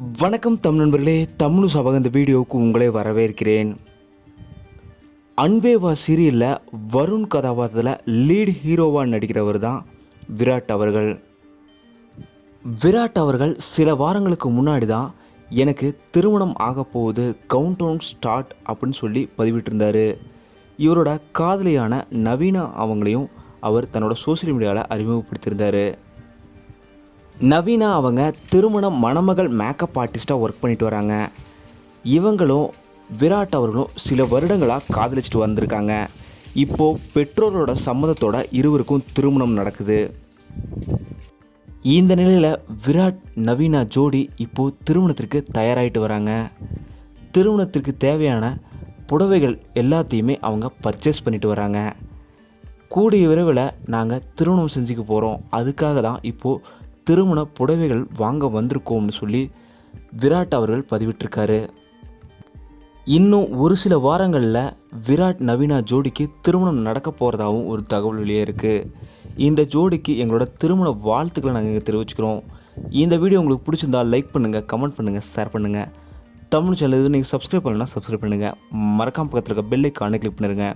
வணக்கம் தமிழ் நண்பர்களே தமிழ் சபக இந்த வீடியோவுக்கு உங்களை வரவேற்கிறேன். அன்பேவா சீரியலில் வருண் கதாபாத்திரத்தில் லீட் ஹீரோவாக நடிக்கிறவர் தான் விராட் அவர்கள். விராட் அவர்கள் சில வாரங்களுக்கு முன்னாடி தான் எனக்கு திருமணம் ஆக போகுது கவுண்ட் டவுன் ஸ்டார்ட் அப்படின்னு சொல்லி பதிவிட்டிருந்தார். இவரோட காதலியான நவீனா அவங்களையும் அவர் தன்னோட சோஷியல் மீடியாவில் அறிமுகப்படுத்தியிருந்தார். நவீனா அவங்க திருமண மணமகள் மேக்கப் ஆர்டிஸ்ட்டாக ஒர்க் பண்ணிட்டு வராங்க. இவங்களும் விராட் அவர்களும் சில வருடங்களாக காதலிச்சுட்டு வந்திருக்காங்க. இப்போது பெற்றோரோட சம்மதத்தோட இருவருக்கும் திருமணம் நடக்குது. இந்த நிலையில் விராட் நவீனா ஜோடி இப்போது திருமணத்திற்கு தயாராகிட்டு வராங்க. திருமணத்திற்கு தேவையான புடவைகள் எல்லாத்தையுமே அவங்க பர்ச்சேஸ் பண்ணிட்டு வராங்க. கூடிய விரைவில் நாங்கள் திருமணம் செஞ்சுக்க போகிறோம் அதுக்காக தான் இப்போது திருமண புடவைகள் வாங்க வந்திருக்கோம்னு சொல்லி விராட் அவர்கள் பதிவிட்டிருக்காரு. இன்னும் ஒரு சில வாரங்களில் விராட் நவீனா ஜோடிக்கு திருமணம் நடக்க போகிறதாகவும் ஒரு தகவல் வெளியே இருக்குது இந்த ஜோடிக்கு எங்களோட திருமண வாழ்த்துக்களை நாங்கள் இங்கே தெரிவிச்சுக்கிறோம். இந்த வீடியோ உங்களுக்கு பிடிச்சிருந்தா லைக் பண்ணுங்கள் கமெண்ட் பண்ணுங்கள் ஷேர் பண்ணுங்கள் தமிழ் சேனல் இது நீங்கள் சப்ஸ்கிரைப் பண்ணலன்னா சப்ஸ்கிரைப் பண்ணுங்கள் மறக்காம பக்கத்தில் இருக்க பெல் கிளிக் பண்ணிருங்க.